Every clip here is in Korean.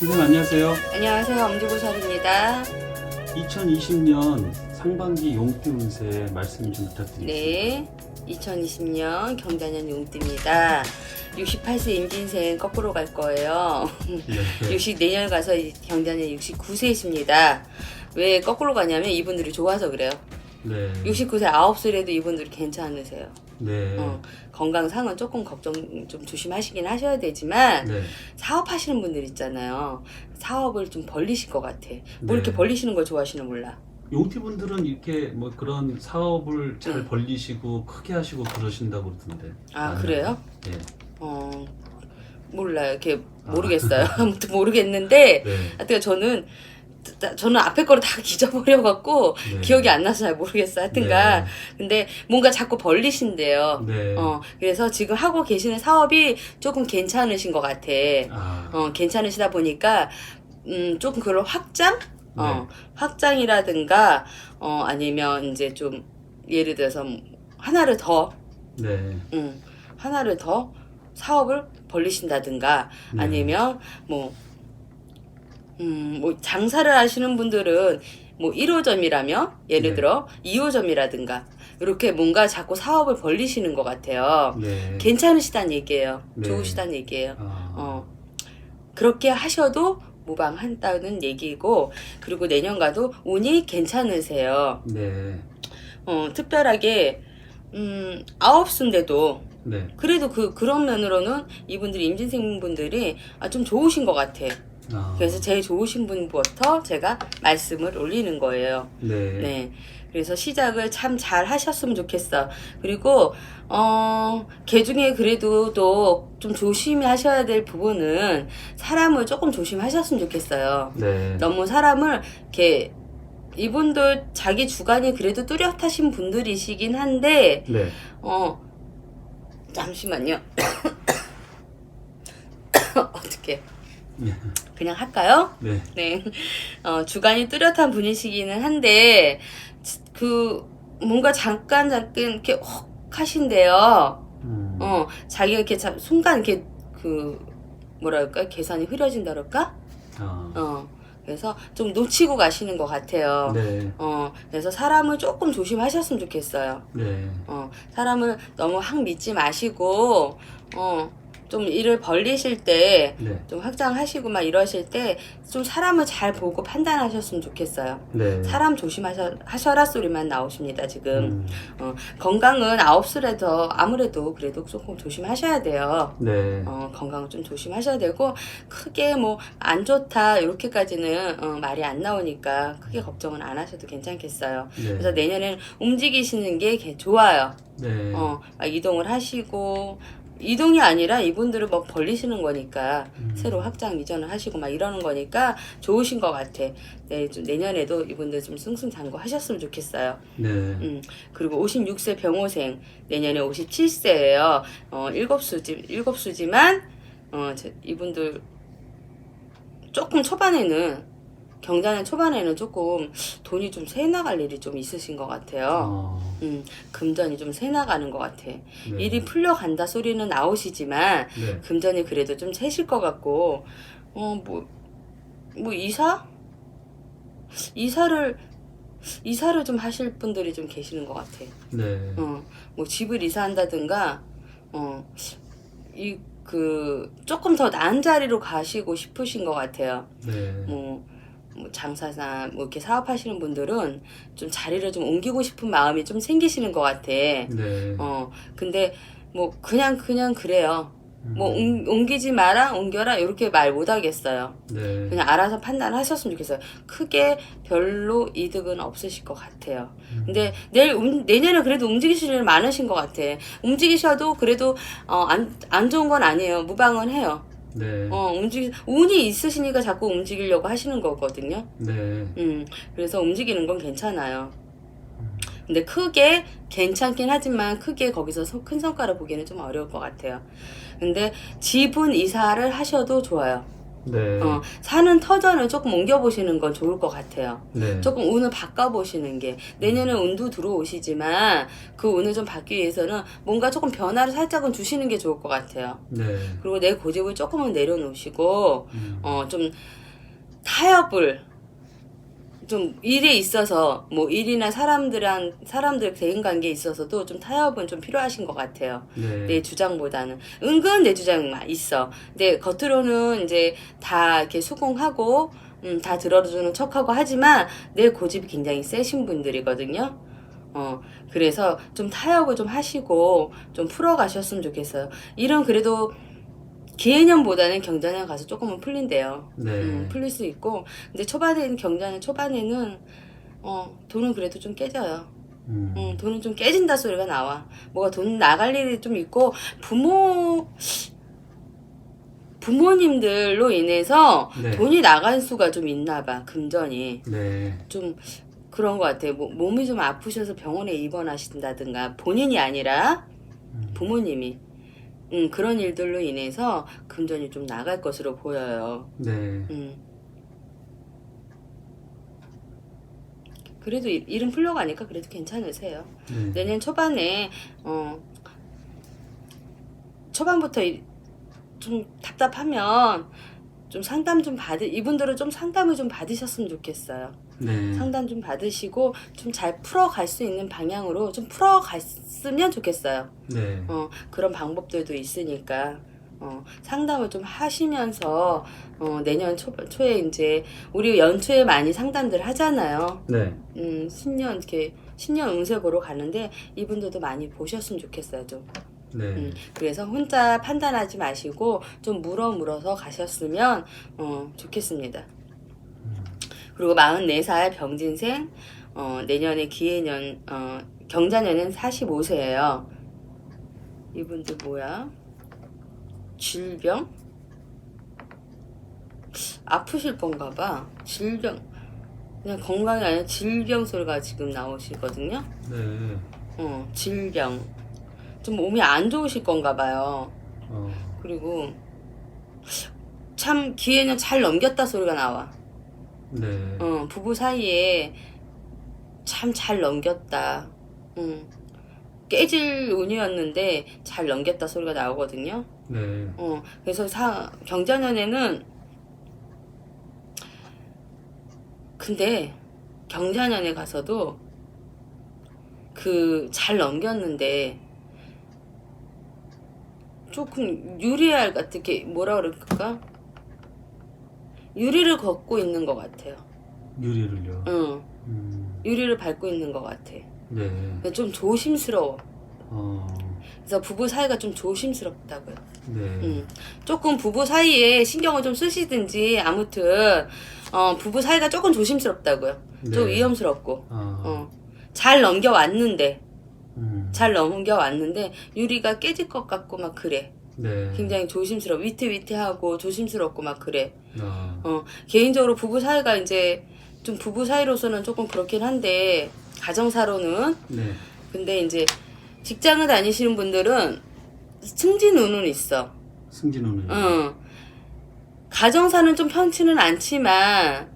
선생님 안녕하세요. 안녕하세요. 엄지보살입니다. 2020년 상반기 용띠 운세 말씀 좀 부탁드립니다. 네. 2020년 경자년 용띠입니다. 68세 임진생 거꾸로 갈 거예요. 네. 60 내년 가서 이 경자년 69세이십니다. 왜 거꾸로 가냐면 이분들이 좋아서 그래요. 네. 69세 9살에도 이분들이 괜찮으세요. 네. 어, 건강상은 조금 걱정 좀 조심하시긴 하셔야 되지만 네. 사업하시는 분들 있잖아요. 사업을 좀 벌리실 것 같아. 뭐 이렇게 네. 벌리시는 걸 좋아하시는 몰라. 용띠 분들은 이렇게 뭐 그런 사업을 잘 네. 벌리시고 크게 하시고 그러신다고 그러던데. 아 맞나요? 그래요? 네. 어 몰라요. 이렇게 아. 모르겠어요. 아무튼 모르겠는데 네. 하여튼 저는 나- 저는 앞에 거를 다 잊어버려 갖고 네. 기억이 안 나서 잘 모르겠어요. 하여튼간 근데 뭔가 자꾸 벌리신대요. 네. 어 그래서 지금 하고 계시는 사업이 조금 괜찮으신 것 같아. 아. 어 괜찮으시다 보니까 음 조금 그런 확장 어 네. 확장이라든가 어 아니면 이제 좀 예를 들어서 하나를 더 네. 음, 하나를 더 사업을 벌리신다든가 네. 아니면 뭐, 음, 뭐 장사를 하시는 분들은 뭐 1호점이라면 예를 네. 들어 2호점이라든가 이렇게 뭔가 자꾸 사업을 벌리시는 것 같아요. 네. 괜찮으시다는 얘기예요. 네. 좋으시다는 얘기예요. 아. 어, 그렇게 하셔도 무방한다는 얘기고 그리고 내년 가도 운이 괜찮으세요. 네. 어, 특별하게 음, 아홉 수인데도 네. 그래도 그 그런 면으로는 이분들이 임진생 분들이 아, 좀 좋으신 것 같아. 아. 그래서 제일 좋으신 분부터 제가 말씀을 올리는 거예요. 네. 네. 그래서 시작을 참 잘 하셨으면 좋겠어. 그리고 어, 개 중에 그래도 또 좀 조심히 하셔야 될 부분은 사람을 조금 조심하셨으면 좋겠어요. 네. 너무 사람을 이렇게 이분들 자기 주관이 그래도 뚜렷하신 분들이시긴 한데 네. 어 잠시만요. 어떻게 네. 그냥 할까요? 네. 네. 어, 주관이 뚜렷한 분이시기는 한데 그 뭔가 잠깐 잠깐 이렇게 혹 하신데요. 음. 어 자기가 이렇게 참 순간 이렇게 그 뭐랄까 계산이 흐려진다 그럴까? 아. 어 그래서 좀 놓치고 가시는 것 같아요. 네. 어 그래서 사람을 조금 조심하셨으면 좋겠어요. 네. 어, 사람을 너무 확 믿지 마시고, 어, 좀 일을 벌리실 때, 네. 좀 확장하시고 막 이러실 때, 좀 사람을 잘 보고 판단하셨으면 좋겠어요. 네. 사람 조심하셔, 하셔라 소리만 나오십니다, 지금. 음. 건강은 아홉 수라도 아무래도 그래도 조금 조심하셔야 돼요. 네. 어, 건강은 좀 조심하셔야 되고, 크게 뭐, 안 좋다, 이렇게까지는, 어, 말이 안 나오니까, 크게 걱정은 안 하셔도 괜찮겠어요. 네. 그래서 내년에는 움직이시는 게 개- 좋아요. 네. 어, 막 이동을 하시고 이동이 아니라 이분들을 뭐 벌리시는 거니까 음. 새로 확장 이전을 하시고 막 이러는 거니까 좋으신 것 같아. 네, 좀 내년에도 이분들 좀 승승장구 하셨으면 좋겠어요. 네. 음, 그리고 56세 병호생 내년에 57세예요. 어, 일곱 수지 일곱 수지만 어, 저- 이분들 조금 초반에는 경자년 초반에는 조금 돈이 좀 새 나갈 일이 좀 있으신 것 같아요. 어. 음, 금전이 좀 새 나가는 것 같아. 네. 일이 풀려간다 소리는 나오시지만 네. 금전이 그래도 좀 새실 것 같고 어뭐뭐 이사 이사를 이사를 좀 하실 분들이 좀 계시는 것 같아. 네. 어뭐 집을 이사한다든가 어이 그 조금 더 나은 자리로 가시고 싶으신 것 같아요. 네. 뭐, 뭐 장사나 뭐 이렇게 사업하시는 분들은 좀 자리를 좀 옮기고 싶은 마음이 좀 생기시는 것 같아. 네. 어, 근데 뭐 그냥 그냥 그래요. 뭐 음. 옮, 옮기지 마라, 옮겨라 이렇게 말 못 하겠어요. 네. 그냥 알아서 판단하셨으면 좋겠어요. 크게 별로 이득은 없으실 것 같아요. 음. 근데 내일 움- 내년에 그래도 움직이실 일 많으신 것 같아. 움직이셔도 그래도 어, 안, 안 좋은 건 아니에요. 무방은 해요. 네. 어, 움직 운이 있으시니까 자꾸 움직이려고 하시는 거거든요. 네. 음, 그래서 움직이는 건 괜찮아요. 근데 크게 괜찮긴 하지만 크게 거기서 소- 큰 성과를 보기는 좀 어려울 것 같아요. 근데 지분 이사를 하셔도 좋아요. 네. 어, 사는 터전을 조금 옮겨보시는 건 좋을 것 같아요. 네. 조금 운을 바꿔보시는 게 내년에 운도 들어오시지만 그 운을 좀 받기 위해서는 뭔가 조금 변화를 살짝은 주시는 게 좋을 것 같아요. 네. 그리고 내 고집을 조금은 내려놓으시고 음. 어, 좀 타협을 좀 일에 있어서 뭐 일이나 사람들한 사람들 대인 관계에 있어서도 좀 타협은 좀 필요하신 것 같아요. 네. 내 주장보다는 은근 내 주장만 있어. 근데 겉으로는 이제 다 이렇게 수긍하고 음, 다 들어주는 척하고 하지만 내 고집이 굉장히 세신 분들이거든요. 어 그래서 좀 타협을 좀 하시고 좀 풀어가셨으면 좋겠어요. 일은 그래도 기해년보다는 경자년 가서 조금은 풀린대요. 네. 음, 풀릴 수 있고 근데 초반에는 경자년 초반에는 어 돈은 그래도 좀 깨져요. 음. 음, 돈은 좀 깨진다 소리가 나와. 뭐가 돈 나갈 일이 좀 있고 부모 부모님들로 인해서 네. 돈이 나간 수가 좀 있나 봐. 금전이 네. 좀 그런 것 같아. 뭐, 몸이 좀 아프셔서 병원에 입원하신다든가 본인이 아니라 음. 부모님이 음, 그런 일들로 인해서 금전이 좀 나갈 것으로 보여요. 네. 음. 그래도 일- 일은 풀려가니까 그래도 괜찮으세요. 네. 내년 초반에 어 초반부터 이- 좀 답답하면 좀 상담 좀 받으 이분들은 좀 상담을 좀 받으셨으면 좋겠어요. 네. 상담 좀 받으시고 좀 잘 풀어갈 수 있는 방향으로 좀 풀어갔으면 좋겠어요. 네. 어 그런 방법들도 있으니까 어 상담을 좀 하시면서 어 내년 초 초에 이제 우리 연초에 많이 상담들 하잖아요. 네. 음, 신년 이렇게 신년 운세 보러 가는데 이분들도 많이 보셨으면 좋겠어요, 좀. 네. 음, 그래서 혼자 판단하지 마시고 좀 물어 물어서 가셨으면 어, 좋겠습니다. 그리고 44살 병진생 어, 내년에 기해년 어, 경자년은 45세예요. 이분들 뭐야? 질병? 아프실 건가 봐. 질병. 그냥 건강이 아니라 질병 소리가 지금 나오시거든요. 네. 어, 질병. 좀 몸이 안 좋으실 건가 봐요. 어. 그리고 참 기회는 잘 넘겼다 소리가 나와. 네. 어, 부부 사이에 참 잘 넘겼다. 음. 깨질 운이었는데 잘 넘겼다 소리가 나오거든요. 네. 어, 그래서 사, 경자년에는 근데 경자년에 가서도 그 잘 넘겼는데 조금 유리알 같은 게 뭐라 그럴까? 유리를 걷고 있는 것 같아요. 유리를요. 응, 음. 유리를 밟고 있는 것 같아. 네. 근데 좀 조심스러워. 어. 그래서 부부 사이가 좀 조심스럽다고요. 네. 음, 조금 부부 사이에 신경을 좀 쓰시든지 아무튼 어, 부부 사이가 조금 조심스럽다고요. 좀 네. 위험스럽고 아. 어, 잘 넘겨왔는데 음. 잘 넘겨 왔는데 유리가 깨질 것 같고 막 그래. 네. 굉장히 조심스러워 위태위태하고 조심스럽고 막 그래. 아. 어, 개인적으로 부부 사이가 이제 좀 부부 사이로서는 조금 그렇긴 한데 가정사로는 네. 근데 이제 직장을 다니시는 분들은 승진 운은 있어. 승진호는. 응. 가정사는 좀 편치는 않지만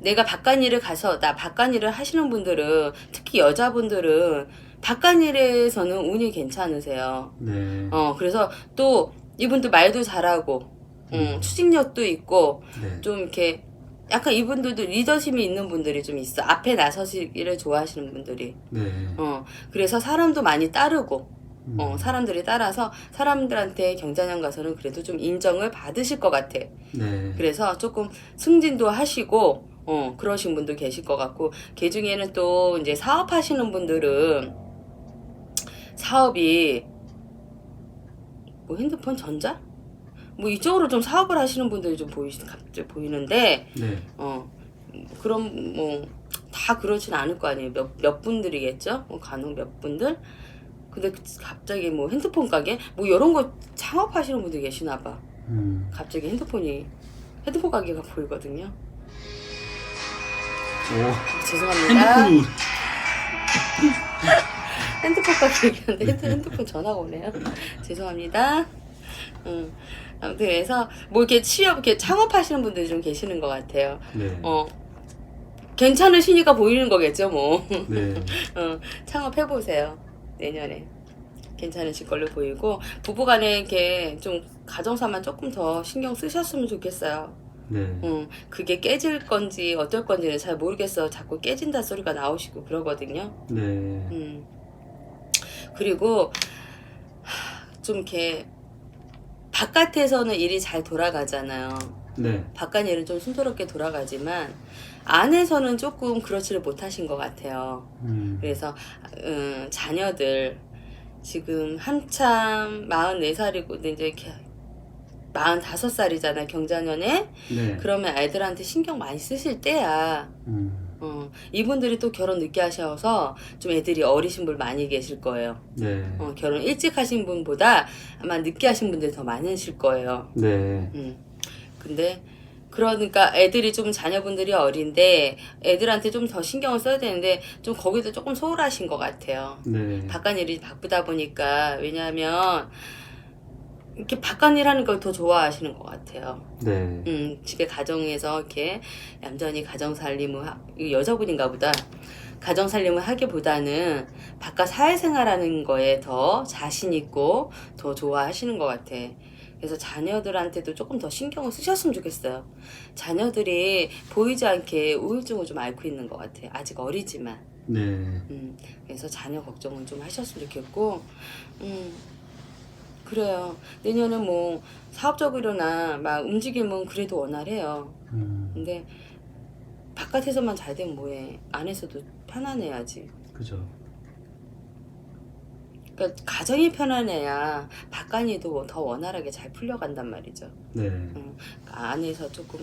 내가 바깥 일을 가서 나 바깥 일을 하시는 분들은 특히 여자분들은 바깥일에서는 운이 괜찮으세요. 네. 어 그래서 또 이분들 말도 잘하고 음, 추진력도 있고 네. 좀 이렇게 약간 이분들도 리더십이 있는 분들이 좀 있어. 앞에 나서시기를 좋아하시는 분들이. 네. 어 그래서 사람도 많이 따르고 음. 어, 사람들이 따라서 사람들한테 경자년 가서는 그래도 좀 인정을 받으실 것 같아. 네. 그래서 조금 승진도 하시고, 어, 그러신 분도 계실 것 같고, 그 중에는 또 이제 사업하시는 분들은 사업이 뭐 핸드폰 전자? 뭐 이쪽으로 좀 사업을 하시는 분들이 좀 보이, 갑자기 보이는데, 네. 어, 그럼 뭐, 다 그렇진 않을 거 아니에요. 몇, 몇 분들이겠죠? 뭐 간혹 몇 분들? 근데 갑자기 뭐 핸드폰 가게? 뭐 이런 거 창업하시는 분들 계시나 봐. 음. 갑자기 핸드폰이, 핸드폰 가게가 보이거든요. 오. 죄송합니다. 핸드폰이 핸드폰 가게 얘기하는데 핸드- 핸드폰 전화가 오네요. 죄송합니다. 음. 아무튼 그래서 뭐 이렇게 취업 이렇게 창업하시는 분들이 좀 계시는 것 같아요. 네. 어 괜찮으시니까 보이는 거겠죠 뭐. 네. 어, 창업해 보세요 내년에 괜찮으실 걸로 보이고 부부간에 이렇게 좀 가정사만 조금 더 신경 쓰셨으면 좋겠어요. 네. 음, 그게 깨질 건지 어떨 건지는 잘 모르겠어. 자꾸 깨진다 소리가 나오시고 그러거든요. 네. 음. 그리고 하, 좀 이렇게 바깥에서는 일이 잘 돌아가잖아요. 네. 바깥 일은 좀 순조롭게 돌아가지만 안에서는 조금 그렇지를 못하신 것 같아요. 음. 그래서 음, 자녀들 지금 한참 44살이고 이제 이렇게 45살이잖아요. 경자년에. 네. 그러면 아이들한테 신경 많이 쓰실 때야. 음. 어, 이분들이 또 결혼 늦게 하셔서 좀 애들이 어리신 분 많이 계실 거예요. 네. 어, 결혼 일찍 하신 분보다 아마 늦게 하신 분들이 더 많으실 거예요. 네. 음. 근데 그러니까 애들이 좀 자녀분들이 어린데 애들한테 좀 더 신경을 써야 되는데 좀 거기도 조금 소홀하신 것 같아요. 네. 바깥 일이 바쁘다 보니까 왜냐하면 이렇게 바깥 일 하는 걸 더 좋아하시는 것 같아요. 네. 음, 집에 가정에서 이렇게 얌전히 가정 살림을 하, 여자분인가 보다. 가정 살림을 하기보다는 바깥 사회생활하는 거에 더 자신 있고 더 좋아하시는 것 같아. 그래서 자녀들한테도 조금 더 신경을 쓰셨으면 좋겠어요. 자녀들이 보이지 않게 우울증을 좀 앓고 있는 것 같아. 아직 어리지만. 네. 음, 그래서 자녀 걱정은 좀 하셨으면 좋겠고, 음, 그래요. 내년에 뭐 사업적으로나 막 움직임은 그래도 원활해요. 음. 근데 바깥에서만 잘 되면 뭐해. 안에서도 편안해야지. 그죠. 그러니까 가정이 편안해야 바깥이도 더 원활하게 잘 풀려간단 말이죠. 네. 그러니까 안에서 조금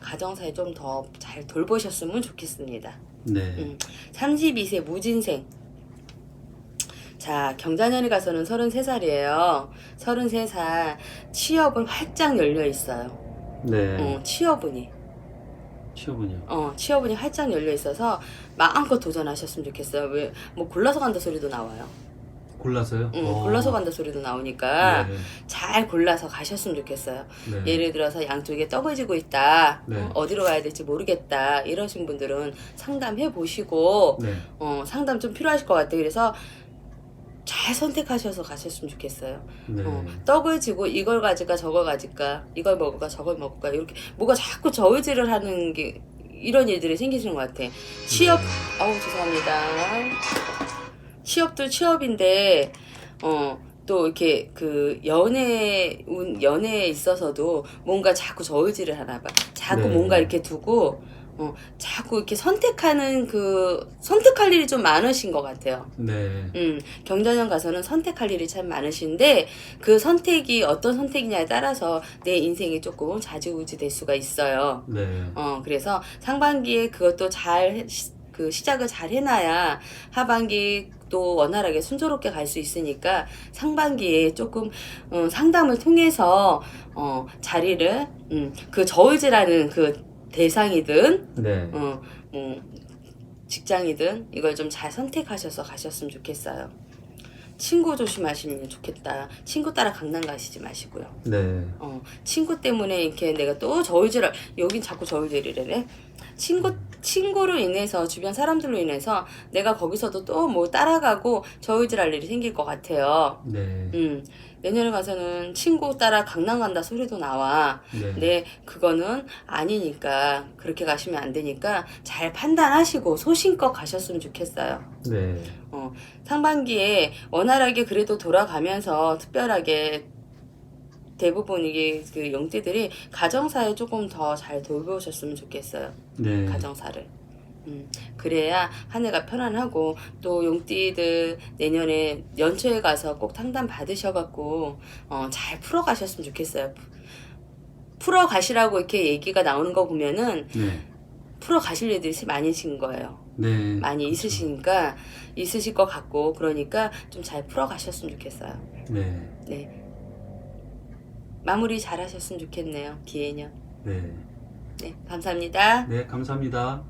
가정사에 좀 더 잘 돌보셨으면 좋겠습니다. 네. 음. 32세 무진생. 자, 경자년에 가서는 33살이에요. 33살. 취업은 활짝 열려 있어요. 네. 어, 취업운이. 취업은요. 어, 취업운이 활짝 열려 있어서 마음껏 도전하셨으면 좋겠어요. 왜, 뭐, 골라서 간다 소리도 나와요. 골라서요? 응, 어. 골라서 간다 소리도 나오니까 네. 잘 골라서 가셨으면 좋겠어요. 네. 예를 들어서 양쪽에 떠버지고 있다. 네. 어, 어디로 가야 될지 모르겠다. 이러신 분들은 상담해 보시고, 네. 어, 상담 좀 필요하실 것 같아요. 그래서 잘 선택하셔서 가셨으면 좋겠어요. 네. 어, 떡을 지고 이걸 가질까 저걸 가질까 이걸 먹을까 저걸 먹을까 이렇게 뭐가 자꾸 저울질을 하는 게 이런 일들이 생기시는 것 같아. 취업 아우 죄송합니다. 취업도 취업인데 어. 또 이렇게 그 연애 운 연애에 있어서도 뭔가 자꾸 저울질을 하나 봐. 자꾸 네. 뭔가 이렇게 두고 어 자꾸 이렇게 선택하는 그 선택할 일이 좀 많으신 것 같아요. 네. 음, 경자년 가서는 선택할 일이 참 많으신데 그 선택이 어떤 선택이냐에 따라서 내 인생이 조금 좌지우지 될 수가 있어요. 네. 어, 그래서 상반기에 그것도 잘, 시- 그 시작을 잘 해놔야 하반기 또 원활하게 순조롭게 갈 수 있으니까 상반기에 조금 어, 상담을 통해서 어, 자리를 음, 그 저울질하는 그 대상이든 네. 어, 뭐 직장이든 이걸 좀 잘 선택하셔서 가셨으면 좋겠어요. 친구 조심하시면 좋겠다. 친구 따라 강남 가시지 마시고요. 네. 어, 친구 때문에 이렇게 내가 또 저울질을 여긴 자꾸 저울질이래. 친구 친구로 인해서 주변 사람들로 인해서 내가 거기서도 또 뭐 따라가고 저울질할 일이 생길 것 같아요. 네. 음 내년에 가서는 친구 따라 강남 간다 소리도 나와. 네. 네, 그거는 아니니까 그렇게 가시면 안 되니까 잘 판단하시고 소신껏 가셨으면 좋겠어요. 네. 어, 상반기에 원활하게 그래도 돌아가면서 특별하게 대부분 이게 그 영띠들이 가정사에 조금 더 잘 돌보셨으면 좋겠어요. 네. 가정사를. 음, 그래야 한 해가 편안하고 또 용띠들 내년에 연초에 가서 꼭 상담 받으셔갖고 어, 잘 풀어가셨으면 좋겠어요. 풀어가시라고 이렇게 얘기가 나오는 거 보면은 네. 풀어가실 일들이 많으신 거예요. 네. 많이 있으시니까 있으실 것 같고 그러니까 좀 잘 풀어가셨으면 좋겠어요. 네. 네. 마무리 잘 하셨으면 좋겠네요. 기해년. 네. 네, 감사합니다. 네, 감사합니다.